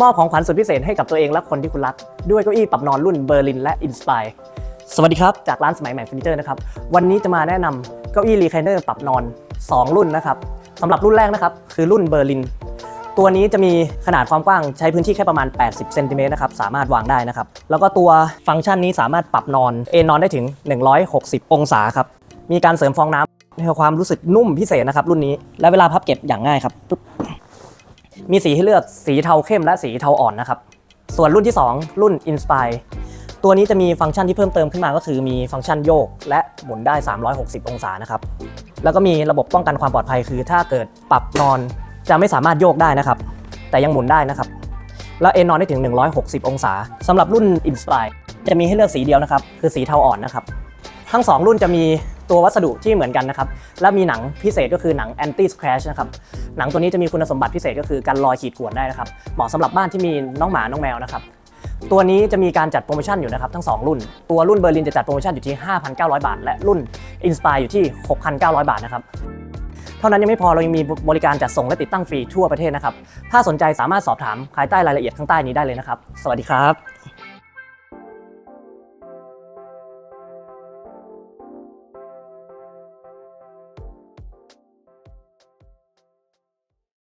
มอบของขวัญสุดพิเศษให้กับตัวเองและคนที่คุณรัก ด้วยเก้าอี้ปรับนอนรุ่นเบอร์ลินและอินสปายสวัสดีครับ จากร้านสมัยใหม่เฟอร์นิเจอร์นะครับ วันนี้จะมาแนะนำเก้าอี้รีคเนอร์ปรับนอน 2 รุ่นนะครับสำหรับรุ่นแรกนะครับ คือรุ่นเบอร์ลิน ตัวนี้จะมีขนาดความกว้างใช้พื้นที่แค่ประมาณ 80 เซนติเมตรนะครับ สามารถวางได้นะครับ แล้วก็ตัวฟังก์ชันนี้สามารถปรับนอน เอนนอนได้ถึง 160 องศาครับ มีการเสริมฟองน้ำให้ความรู้สึกนุ่มพิเศษนะครับรุ่นนี้ และเวลาพับเก็บอย่างง่ายครับปึ๊บ มีสีให้เลือกสีเทาเข้มและสีเทาอ่อนนะครับ ส่วนรุ่นที่ 2 รุ่น Inspire ตัวนี้จะมีฟังก์ชันที่เพิ่มเติมขึ้นมาก็คือมีฟังก์ชันโยก และหมุนได้ 360 องศานะครับ แล้วก็มีระบบป้องกันความปลอดภัยคือ ถ้าเกิดปรับนอนจะไม่สามารถโยกได้นะครับ แต่ยังหมุนได้นะครับ แล้วเอนนอนได้ถึง 160 องศาสำหรับรุ่น Inspire จะมีให้เลือกสีเดียวนะครับ คือสีเทาอ่อนนะครับ ทั้ง 2 รุ่นจะมีตัววัสดุที่เหมือนกันนะครับ และมีหนังพิเศษก็คือหนัง anti scratch นะครับ หนังตัวนี้จะมีคุณสมบัติพิเศษก็คือกันรอยขีดข่วนได้นะครับ เหมาะสำหรับบ้านที่มีน้องหมา น้องแมวนะครับ ตัวนี้จะมีการจัดโปรโมชั่นอยู่นะครับทั้ง 2 รุ่น ตัวรุ่นเบอร์ลินจะจัดโปรโมชั่นอยู่ที่ 5,900 บาท และรุ่น Inspire อยู่ที่ 6,900 บาทนะครับเท่านั้นยังไม่พอเรายังมีบริการจัดส่งและติดตั้งฟรีทั่วประเทศนะครับ ถ้าสนใจสามารถสอบถามภายใต้รายละเอียดข้างใต้นี้ได้เลยนะครับ สวัสดีครับ